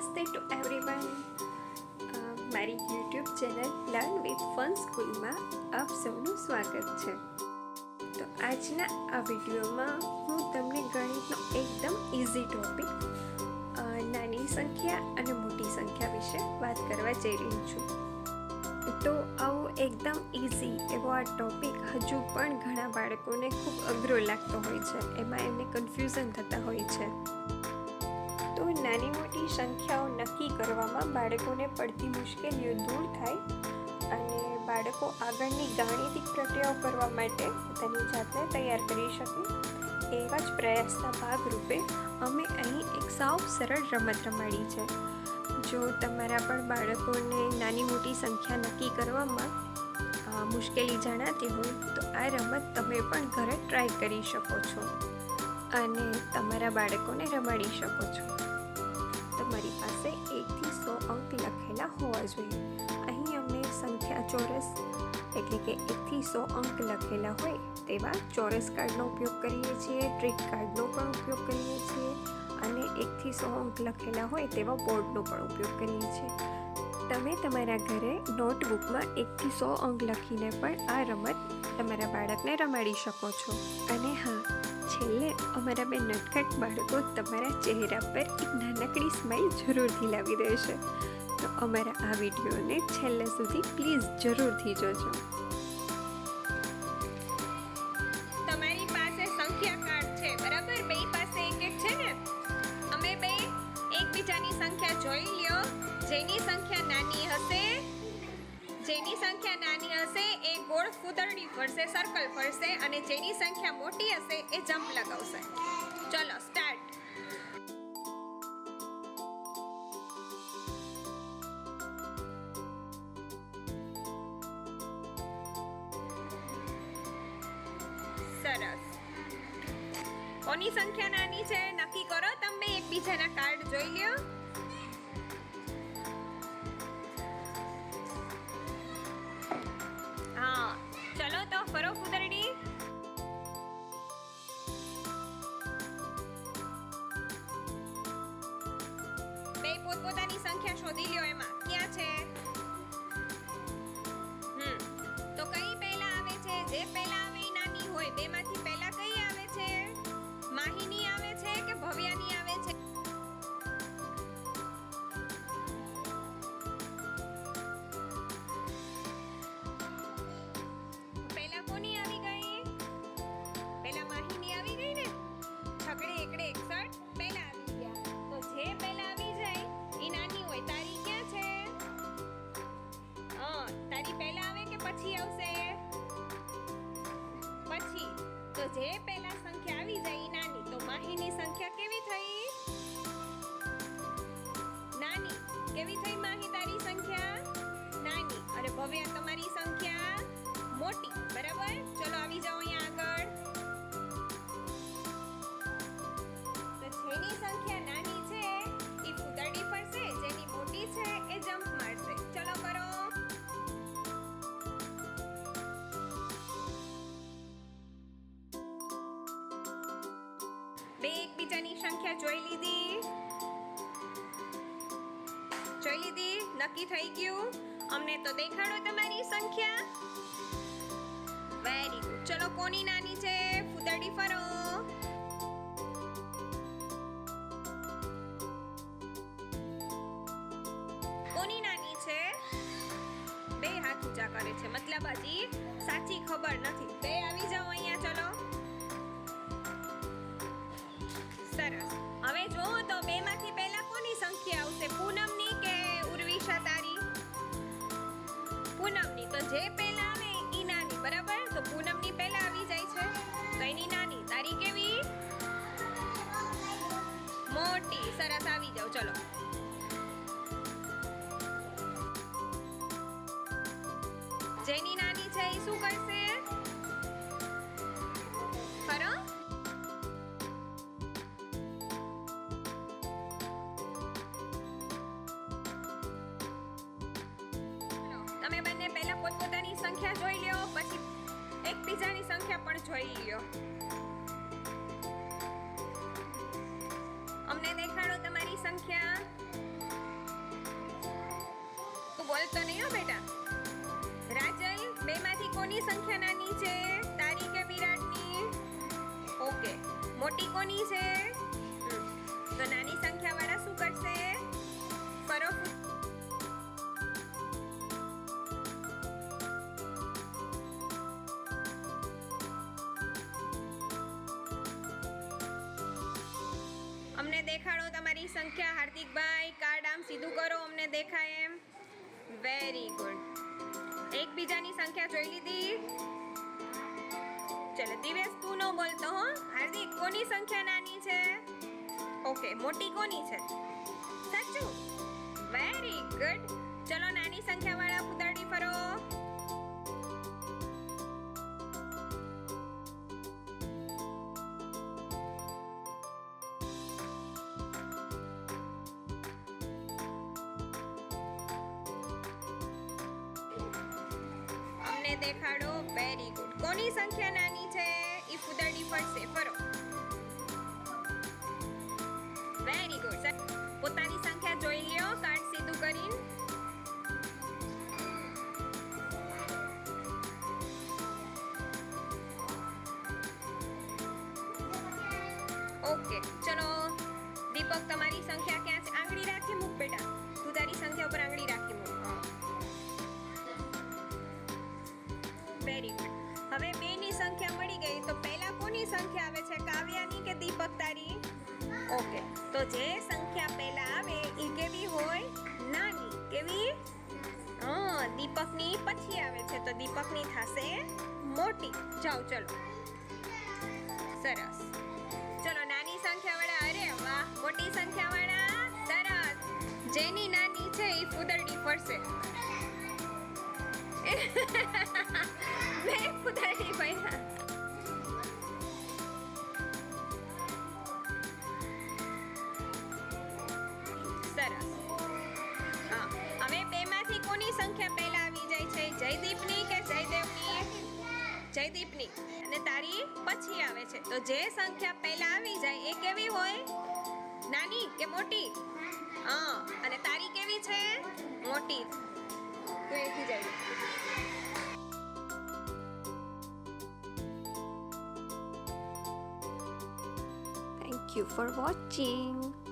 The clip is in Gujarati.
નમસ્તે ટુ એવરીવન મારી YouTube channel learn with fun સ્કૂલમાં આપ સૌનું સ્વાગત છે. તો આજના આ વિડીયોમાં હું તમને ગણિતનો એકદમ ઇઝી ટોપિક નાની સંખ્યા અને મોટી સંખ્યા વિશે વાત કરવા જઈ રહી છું. તો આવો એકદમ ઇઝી એવો આ ટોપિક હજુ પણ ઘણા બાળકોને ખૂબ અઘરો લાગતો હોય છે. એમાં એમને કન્ફ્યુઝન થતા હોય છે. નાની મોટી સંખ્યાઓ નક્કી કરવામાં બાળકોને પડતી મુશ્કેલીઓ દૂર થાય અને બાળકો આગળની ગાણિતિક પ્રક્રિયાઓ કરવા માટે પોતાની જાતને તૈયાર કરી શકે એવા જ પ્રયાસના ભાગરૂપે અમે અહીં એક સાવ સરળ રમત રમાડી છે. જો તમારા પણ બાળકોને નાની મોટી સંખ્યા નક્કી કરવામાં મુશ્કેલી જણાતી હોય તો આ રમત તમે પણ ઘરે ટ્રાય કરી શકો છો અને તમારા બાળકોને રમાડી શકો છો. તમારી પાસે એકથી સો અંક લખેલા હોવા જોઈએ. અહીં અમે સંખ્યા ચોરસ, એટલે કે એકથી સો અંક લખેલા હોય તેવા ચોરસ કાર્ડનો ઉપયોગ કરીએ છીએ, ટ્રીક કાર્ડનો પણ ઉપયોગ કરીએ છીએ અને એકથી સો અંક લખેલા હોય તેવા બોર્ડનો પણ ઉપયોગ કરીએ છીએ. તમે તમારા ઘરે નોટબુકમાં એકથી સો અંક લખીને પણ આ રમત તમારા બાળકને રમાડી શકો છો. અને હા છેલ્લે અમારા બે નટખટ બાળકો તમારા ચહેરા પર એક નાનકડી સ્માઇલ જરૂરથી લાવી દેશે તો અમારા આ વિડીયોને છેલ્લે સુધી પ્લીઝ જરૂરથી જોજો. તમારી પાસે સંખ્યા કાર્ડ છે, બરાબર? બે પાસે એક એક છે ને? અમે બે એકબીજાની સંખ્યા જોઈ લ્યો. જેની સંખ્યા નાની હશે, જેની સંખ્યા નાની ગોળ ફૂદરડી ફરશે સર્કલ ફરશે અને જેની સંખ્યા મોટી હશે એ જમ્પ લગાવશે. ચલો સ્ટાર્ટ સરસ. કોની સંખ્યા નાની છે નક્કી કરો, તમે એકબીજાના કાર્ડ જોઈ લ્યો. ફરો કુદરડી જે પહેલા સંખ્યા આવી જાય નાની, તો માહીની સંખ્યા કેવી થઈ? નાની, કેવી થઈ માહી તારી સંખ્યા? નાની, અને ભવ્ય તમારી સંખ્યા મોટી, બરાબર? નક્કી થઈ ગયું? અમને તો દેખાડો તમારી સંખ્યા. વેરી ગુડ ચલો, કોની નાની છે? ફૂદડી ફરો. કોની નાની છે? બે હાથ ઊંચા કરે છે. મતલબ હજી સાચી ખબર નથી. બે આવી જાઓ અહીંયા, ચલો. જે પહેલા આવે ઈ નાની, બરાબર? તો પૂનમની પહેલા આવી જાય છે. તો નાની, તારી કેવી? મોટી, સરસ, આવી જાવ ચલો. જેની નાની છે એ શું કરશે? બીજાની સંખ્યા પણ જોઈ લ્યો. અમને દેખાડો તમારી સંખ્યા. તું બોલતો નહીં હો બેટા. રાજલ બે માંથી કોની સંખ્યા નાની છે? તારી કે વિરાટની? ઓકે. મોટી કોની છે? તો નાની તમારી હાર્દિકભાઈ, કાર્ડ આમ સીધું કરો, અમને દેખાય એમ. વેરી ગુડ એકબીજાની સંખ્યા જોઈ લીધી. ચલો, દિવેશ, તું ન બોલતો હો. હાર્દિક, કોની સંખ્યા નાની છે? ઓકે મોટી કોની છે? સાચું? વેરી ગુડ ચલો, નાની સંખ્યા અમને દેખાડો. વેરી ગુડ કોની સંખ્યા નાની છે? ઈ ફુદાડી ફરશે. ફરો. વેરી ગુડ પોતાની સંખ્યા જોઈ લ્યો. કાર્ડ સીધું કરીને. ઓકે ચલો. દીપક, તમારી સંખ્યા ક્યાં છે? આંગળી રાખી મૂક, બેટા. તું તારી સંખ્યા ઓકે. તો જે સંખ્યા પહેલા આવે એ કેવી હોય? નાની. કેવી? હા, દીપકની પછી આવે છે. તો દીપકની થશે મોટી. જાઓ, ચલો. સરસ. ચલો, નાની સંખ્યાવાળા અરે વાહ. મોટી સંખ્યાવાળા, સરસ. જેની નાની છે એ ફૂદરડી ફરશે. મેં ફૂદરડી ફર્યા કોની સંખ્યા પહેલા આવી જાય છે. જયદીપની કે જયદેવની? જયદીપની. અને તારી પછી આવે છે. તો જે સંખ્યા પહેલા આવી જાય એ કેવી હોય? નાની કે મોટી? હા. અને તારી કેવી છે? મોટી. તો એથી જાય થેન્ક યુ ફોર વોચિંગ